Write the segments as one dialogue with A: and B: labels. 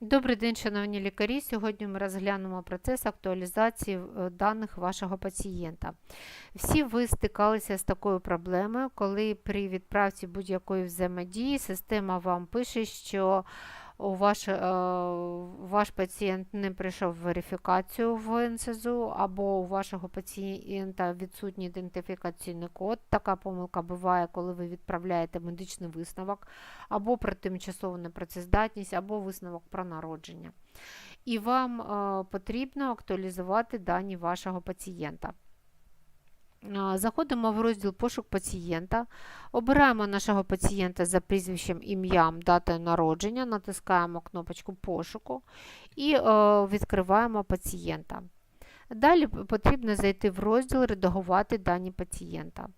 A: Добрий день, шановні лікарі. Сьогодні ми розглянемо процес актуалізації е, даних вашого пацієнта. Всі ви стикалися з такою проблемою, коли при відправці будь-якої взаємодії система вам пише, що у ваш, е, ваш пацієнт не пройшов верифікацію в НСЗУ, або у вашого пацієнта відсутній ідентифікаційний код. Така помилка буває, коли ви відправляєте медичний висновок, або про тимчасову непрацездатність, або висновок про народження. І вам е, потрібно актуалізувати дані вашого пацієнта. Заходимо в розділ пошук пацієнта, обираємо нашого пацієнта за прізвищем, ім'ям, датою народження, натискаємо кнопочку пошуку і е, відкриваємо пацієнта. Далі потрібно зайти в розділ Редагувати дані пацієнта.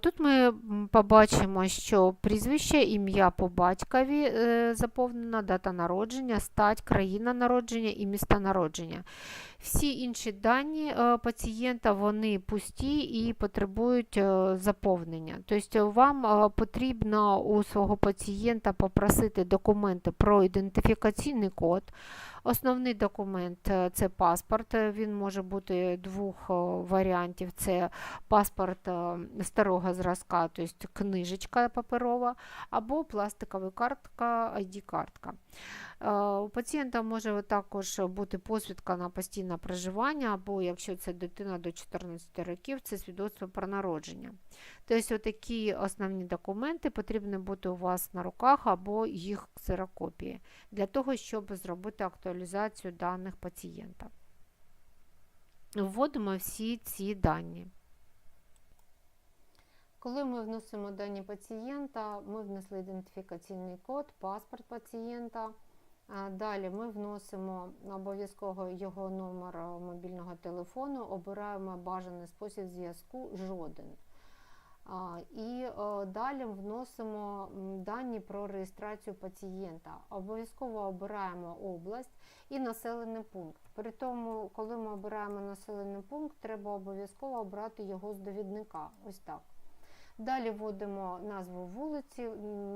A: Тут ми побачимо, що прізвище, ім'я по батькові е, заповнено, дата народження, стать, країна народження і місто народження. Всі інші дані е, пацієнта вони пусті і потребують е, заповнення. Тобто вам потрібно у свого пацієнта попросити документи про ідентифікаційний код. Основний документ е, це паспорт. е, Він може бути двох е, варіантів: це паспорт старого зразка, тобто книжечка паперова, або пластикова картка, ID-картка. У пацієнта може також бути посвідка на постійне проживання, або якщо це дитина до 14 років, це свідоцтво про народження. Тобто, такі основні документи потрібні бути у вас на руках або їх ксерокопії для того, щоб зробити актуалізацію даних пацієнта. Вводимо всі ці дані. Коли ми вносимо дані пацієнта, ми внесли ідентифікаційний код, паспорт пацієнта. Далі ми вносимо обов'язково його номер мобільного телефону, обираємо бажаний спосіб зв'язку жоден. І е, далі вносимо дані про реєстрацію пацієнта. Обов'язково обираємо область і населений пункт. При тому, коли ми обираємо населений пункт, треба обов'язково обрати його з довідника. Ось так. Далі вводимо назву вулиці,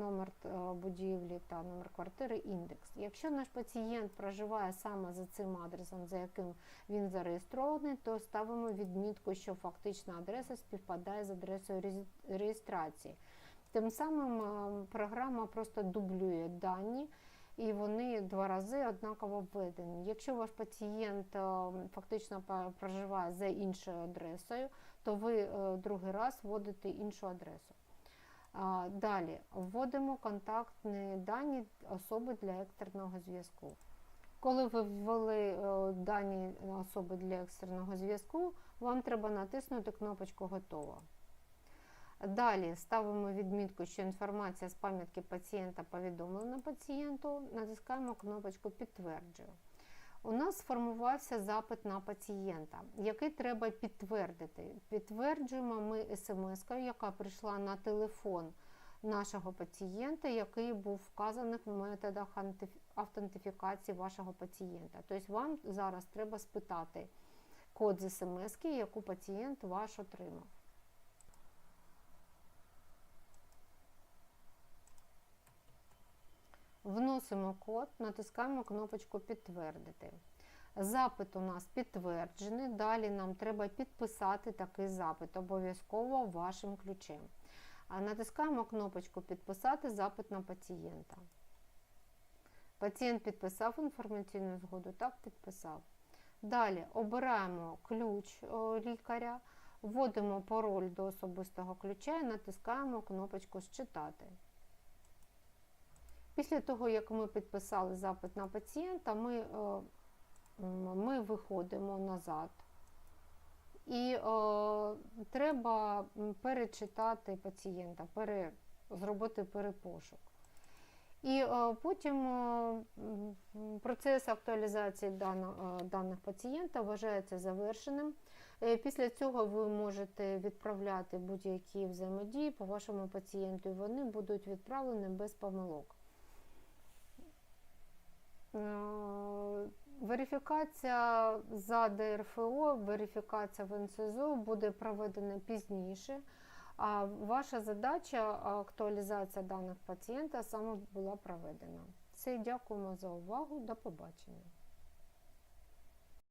A: номер е, будівлі та номер квартири, індекс. Якщо наш пацієнт проживає саме за цим адресом, за яким він зареєстрований, то ставимо відмітку, що фактична адреса співпадає з адресою реєстрації. Тим самим е, програма просто дублює дані. І вони два рази однаково введені. Якщо ваш пацієнт е, фактично проживає за іншою адресою, то ви е, другий раз вводите іншу адресу. Далі вводимо контактні дані особи для екстреного зв'язку. Коли ви ввели е, дані особи для екстреного зв'язку, вам треба натиснути кнопочку Готово. Далі ставимо відмітку, що інформація з пам'ятки пацієнта повідомлена пацієнту, натискаємо кнопочку Підтверджую. У нас сформувався запит на пацієнта, який треба підтвердити. Підтверджуємо ми смс-кою, яка прийшла на телефон нашого пацієнта, який був вказаний в методах автентифікації вашого пацієнта. Тобто вам зараз треба спитати код з смс-ки, яку пацієнт ваш отримав. Вносимо код, натискаємо кнопочку Підтвердити. Запит у нас підтверджений. Далі нам треба підписати такий запит, обов'язково вашим ключем. Натискаємо кнопочку Підписати запит на пацієнта. Пацієнт підписав інформаційну згоду, так підписав. Далі обираємо ключ лікаря, вводимо пароль до особистого ключа і натискаємо кнопочку Считати. Після того, як ми підписали запит на пацієнта, ми, е, ми виходимо назад. І е, треба перечитати пацієнта, пере, зробити перепошук. І е, потім м, процес актуалізації дано, е, даних пацієнта вважається завершеним. Після цього ви можете відправляти будь-які взаємодії по вашому пацієнту, і вони будуть відправлені без помилок. Е, Верифікація за ДРФО, верифікація в НСЗУ буде проведена пізніше. А ваша задача актуалізація даних пацієнта саме була проведена. Все, дякуємо за увагу. До побачення.